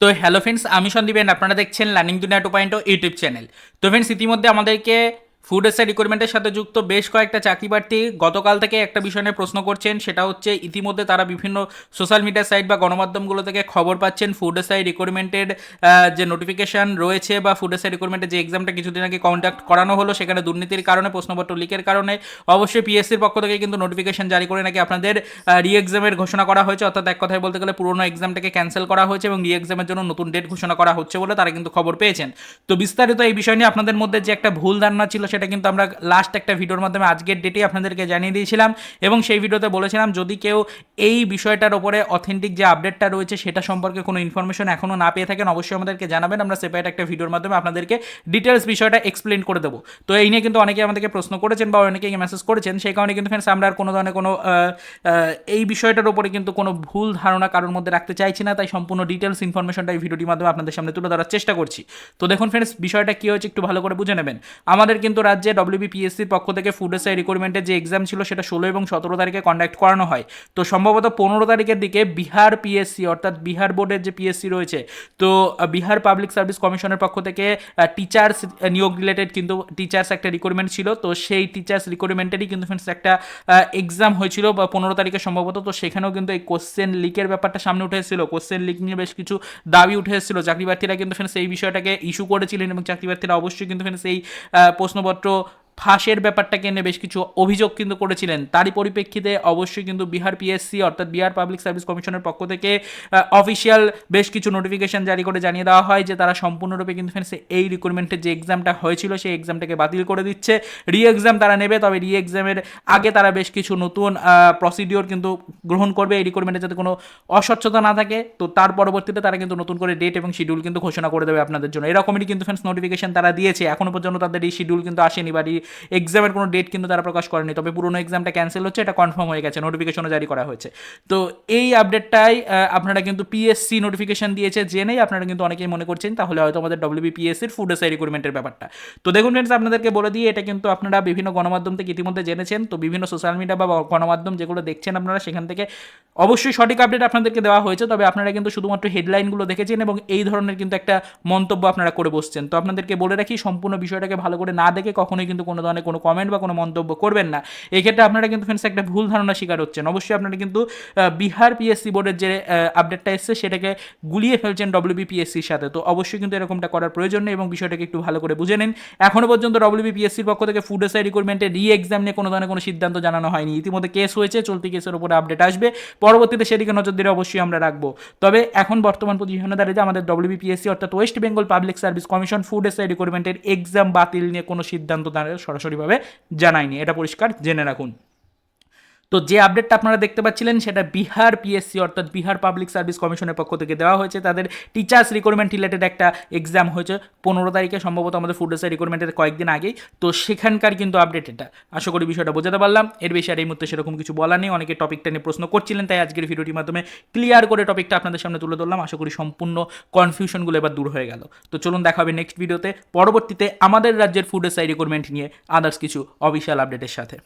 তো hello friends আমি সন্দীপেন আপনারা দেখছেন learning Duniya two point YouTube channel তো ফ্রেন্ডস ইতিমধ্যে আমাদেরকে ফুড এসআই রিক্রুটমেন্টের সাথে যুক্ত বেশ কয়েকটা চাকরি প্রার্থী গতকাল থেকে একটা বিষয় নিয়ে প্রশ্ন করছেন, সেটা হচ্ছে ইতিমধ্যে তারা বিভিন্ন সোশ্যাল মিডিয়া সাইট বা গণমাধ্যমগুলো থেকে খবর পাচ্ছেন। ফুড এসআই রিক্রুটমেন্টের যে নোটিফিকেশন রয়েছে বা ফুড এসআই রিক্রুটমেন্টের যে এক্সামটা কিছুদিন আগে কন্ডাক্ট করানো হলো, সেখানে দুর্নীতির কারণে, প্রশ্নপত্র লিকের কারণে অবশ্যই পিএসসির পক্ষ থেকে কিন্তু নোটিফিকেশান জারি করে নাকি আপনাদের রি এক্সামের ঘোষণা করা হয়েছে। অর্থাৎ এক কথায় বলতে গেলে পুরোনো এক্সামটাকে ক্যান্সেল করা হয়েছে এবং রি এক্সামের জন্য নতুন ডেট ঘোষণা করা হচ্ছে বলে তারা কিন্তু খবর পেয়েছেন। তো বিস্তারিত এই বিষয় নিয়ে আপনাদের মধ্যে যে একটা ভুল ধারণা ছিল সেটা কিন্তু আমরা লাস্ট একটা ভিডিওর মাধ্যমে আজকের ডেটেই আপনাদেরকে জানিয়ে দিয়েছিলাম। এবং সেই ভিডিওতে বলেছিলাম, যদি কেউ এই বিষয়টার ওপরে অথেন্টিক যে আপডেটটা রয়েছে, সেটা সম্পর্কে কোনো ইনফরমেশন এখনও না পেয়ে থাকেন, অবশ্যই আমাদেরকে জানাবেন। আমরা সেপারেট একটা ভিডিওর মাধ্যমে আপনাদেরকে ডিটেলস বিষয়টা এক্সপ্লেন করে দেবো। তো এই নিয়ে কিন্তু অনেকে আমাদেরকে প্রশ্ন করেছেন বা অনেকে মেসেজ করেছেন। সেই কারণে কিন্তু ফ্রেন্ডস আমরা আর কোনো ধরনের কোনো এই বিষয়টার উপরে কিন্তু কোনো ভুল ধারণা কারোর মধ্যে রাখতে চাইছি না। তাই সম্পূর্ণ ডিটেলস ইনফরমেশনটা এই ভিডিওটির মাধ্যমে আপনাদের সামনে তুলে ধরার চেষ্টা করছি। তো দেখুন ফ্রেন্ডস বিষয়টা কী হয়েছে একটু ভালো করে বুঝে নেবেন। আমাদের কিন্তু রাজ্যে ডব্লিউবিপিএসসির পক্ষ থেকে ফুড এসআই রিক্রুটমেন্টের যে এক্সাম ছিল সেটা ষোলো এবং সতেরো তারিখে কন্ডাক্ট করানো হয়। তো সম্ভবত পনেরো তারিখের দিকে বিহার পিএসসি অর্থাৎ বিহার বোর্ডের যে পিএসসি রয়েছে তো বিহার পাবলিক সার্ভিস কমিশনের পক্ষ থেকে টিচার্স নিয়োগ রিলেটেড কিন্তু টিচার্স একটা রিক্রুটমেন্ট ছিল। তো সেই টিচার্স রিক্রুটমেন্টেরই কিন্তু ফ্রেন্ডস একটা এক্সাম হয়েছিল বা পনেরো তারিখে সম্ভবত। তো সেখানেও কিন্তু এই কোশ্চেন লিকের ব্যাপারটা সামনে উঠে এসেছিল। কোশ্চেন লিক নিয়ে বেশ কিছু দাবি উঠে এসেছিল। চাকরি প্রার্থীরা কিন্তু ফ্রেন্ডস এই বিষয়টাকে ইস্যু করেছিলেন এবং চাকরি প্রার্থীরা অবশ্যই কিন্তু ফ্রেন্ডস এই আহ, প্রশ্নপত্র ফাঁসের ব্যাপারটাকে নিয়ে বেশ কিছু অভিযোগ কিন্তু করেছিলেন। তারই পরিপ্রেক্ষিতে অবশ্যই কিন্তু বিহার পিএসসি অর্থাৎ বিহার পাবলিক সার্ভিস কমিশনের পক্ষ থেকে অফিসিয়াল বেশ কিছু নোটিফিকেশন জারি করে জানিয়ে দেওয়া হয় যে তারা সম্পূর্ণরূপে কিন্তু এই রিক্রুটমেন্টের যে এক্সামটা হয়েছিল সেই এক্সামটাকে বাতিল করে দিচ্ছে। রি এক্সাম তারা নেবে, তবে রি এক্সামের আগে তারা বেশ কিছু নতুন প্রসিডিওর কিন্তু গ্রহণ করবে এই রিক্রুটমেন্টে যাতে কোনো অস্বচ্ছতা না থাকে। তো তার পরবর্তীতে তারা কিন্তু নতুন করে ডেট এবং শিডিউল কিন্তু ঘোষণা করে দেবে আপনাদের জন্য। এরকমই কিন্তু ফ্রেন্ডস নোটিফিকেশন তারা দিয়েছে। এখনও পর্যন্ত তাদের এই শিডিউল কিন্তু আসেনি বা এক্সামের কোনো ডেট কিন্তু তারা প্রকাশ করেনি। তবে পুরোনো এক্সামটা ক্যান্সেল হচ্ছে, এটা কনফার্ম হয়ে গেছে নোটিফিকেশনও জারি করা হয়েছে। তো এই আপডেটটাই আপনারা কিন্তু পিএসসি নোটিফিকেশন দিয়েছে, জেনেই আপনারা কিন্তু অনেকেই মনে করছেন, তাহলে হয়তো আমাদের ডব্লিউবিপিএসসির ফুড এসআই রিক্রুটমেন্টের ব্যাপারটা। তো দেখুন ফ্রেন্ডস আপনাদেরকে বলে দিয়ে এটা কিন্তু আপনারা বিভিন্ন গণমাধ্যম থেকে ইতিমধ্যে জেনেছেন, তো বিভিন্ন সোশ্যাল মিডিয়া বা গণমাধ্যম যেগুলো দেখছেন আপনারা, সেখান থেকে অবশ্যই সঠিক আপডেট আপনাদেরকে দেওয়া হয়েছে, তবে আপনারা কিন্তু শুধুমাত্র হেডলাইনগুলো দেখেছেন এবং এই ধরনের কিন্তু একটা মন্তব্য আপনারা করে বসছেন। তো আপনাদেরকে বলে রাখি, সম্পূর্ণ বিষয়টাকে ভালো করে না দেখে কখনোই কিন্তু কোনো ধরনের কোনো কমেন্ট বা কোনো মন্তব্য করবেন না। এক্ষেত্রে আপনারা কিন্তু ফ্রেন্ডস একটা ভুল ধারণা শিকার হচ্ছেন। অবশ্যই আপনারা কিন্তু বিহার পিএসসি বোর্ডের যে আপডেটটা এসছে সেটাকে গুলিয়ে ফেলছেন ডব্লিউবিপিএসসির সাথে। তো অবশ্যই কিন্তু এরকমটা করার প্রয়োজন নেই এবং বিষয়টাকে একটু ভালো করে বুঝে নিন। এখনও পর্যন্ত ডব্লিউবিপিএসসির পক্ষ থেকে ফুড এসআই রিক্রুটমেন্টের রি এক্সাম নিয়ে কোনো ধরনের কোনো সিদ্ধান্ত জানানো হয়নি। ইতিমধ্যে কেস হয়েছে, চলতি কেসের উপরে আপডেট আসবে। পরবর্তীতে সেদিকে নজর দিলে অবশ্যই আমরা রাখব। তবে এখন বর্তমান পজিশনে দাঁড়িয়ে আমাদের ডব্লিউবিপিএসসি অর্থাৎ West Bengal public service commission food SI রিক্রুটমেন্টের exam বাতিল নিয়ে কোনো সিদ্ধান্ত সরাসরিভাবে জানায়নি এটা পরিষ্কার জেনে রাখুন। তো যে আপডেটটা আপনারা দেখতে পাচ্ছিলেন, সেটা বিহার পিএসসি অর্থাৎ বিহার পাবলিক সার্ভিস কমিশনের পক্ষ থেকে দেওয়া হয়েছে। তাদের টিচার্স রিক্রুটমেন্ট রিলেটেড একটা এক্সাম হয়েছে পনেরো তারিখে, সম্ভবত আমাদের ফুড এসআই রিক্রুটমেন্টের কয়েকদিন আগেই। তো সেখানকার কিন্তু আপডেট এটা। আশা করি বিষয়টা বোঝাতে পারলাম। এর বেশি আর এই মুহূর্তে সেরকম কিছু বলা নেই। অনেকে টপিকটা নিয়ে প্রশ্ন করছিলেন, তাই আজকের ভিডিওটির মাধ্যমে ক্লিয়ার করে টপিকটা আপনাদের সামনে তুলে ধরলাম। আশা করি সম্পূর্ণ কনফিউশনগুলো এবার দূর হয়ে গেল। তো চলুন দেখা হবে নেক্সট ভিডিওতে পরবর্তীতে আমাদের রাজ্যের ফুড এসআই রিক্রুটমেন্ট নিয়ে আদার্স কিছু অফিসিয়াল আপডেটের সাথে।